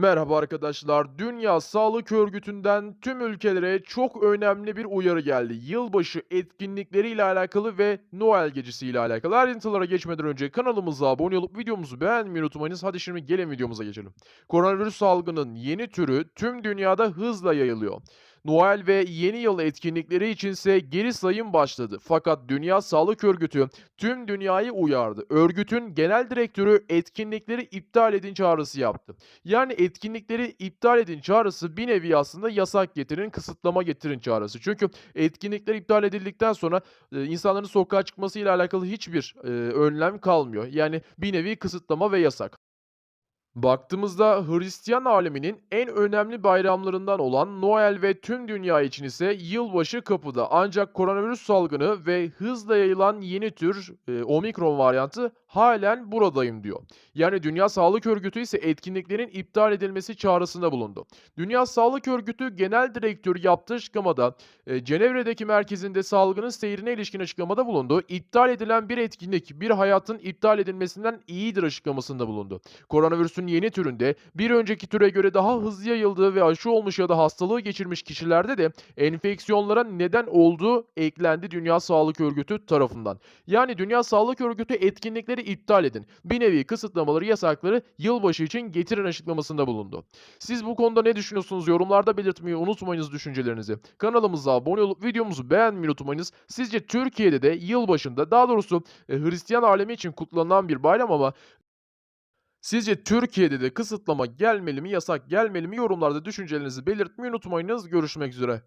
Merhaba arkadaşlar. Dünya Sağlık Örgütü'nden tüm ülkelere çok önemli bir uyarı geldi. Yılbaşı etkinlikleriyle alakalı ve Noel gecesiyle alakalı. Ayrıntılara geçmeden önce kanalımıza abone olup videomuzu beğenmeyi unutmayınız. Hadi şimdi gelin videomuza geçelim. Koronavirüs salgının yeni türü tüm dünyada hızla yayılıyor. Noel ve yeni yıl etkinlikleri içinse geri sayım başladı. Fakat Dünya Sağlık Örgütü tüm dünyayı uyardı. Örgütün genel direktörü etkinlikleri iptal edin çağrısı yaptı. Yani etkinlikleri iptal edin çağrısı bir nevi aslında yasak getirin, kısıtlama getirin çağrısı. Çünkü etkinlikler iptal edildikten sonra e, insanların sokağa çıkmasıyla alakalı hiçbir e, önlem kalmıyor. Yani bir nevi kısıtlama ve yasak. Baktığımızda Hristiyan aleminin en önemli bayramlarından olan Noel ve tüm dünya için ise yılbaşı kapıda. Ancak koronavirüs salgını ve hızla yayılan yeni tür e, omikron varyantı halen buradayım diyor. Yani Dünya Sağlık Örgütü ise etkinliklerin iptal edilmesi çağrısında bulundu. Dünya Sağlık Örgütü Genel Direktörü yaptığı açıklamada e, Cenevre'deki merkezinde salgının seyrine ilişkin açıklamada bulundu. İptal edilen bir etkinlik bir hayatın iptal edilmesinden iyidir açıklamasında bulundu. Koronavirüsün yeni türünde bir önceki türe göre daha hızlı yayıldığı ve aşı olmuş ya da hastalığı geçirmiş kişilerde de enfeksiyonlara neden olduğu eklendi Dünya Sağlık Örgütü tarafından. Yani Dünya Sağlık Örgütü etkinlikleri iptal edin. Bir nevi kısıtlamaları, yasakları yılbaşı için getirin açıklamasında bulundu. Siz bu konuda ne düşünüyorsunuz? Yorumlarda belirtmeyi unutmayınız düşüncelerinizi. Kanalımıza abone olup videomuzu beğenmeyi unutmayınız. Sizce Türkiye'de de yılbaşında daha doğrusu e, Hristiyan alemi için kutlanan bir bayram ama Sizce Türkiye'de de kısıtlama gelmeli mi, yasak gelmeli mi? Yorumlarda düşüncelerinizi belirtmeyi unutmayınız. Görüşmek üzere.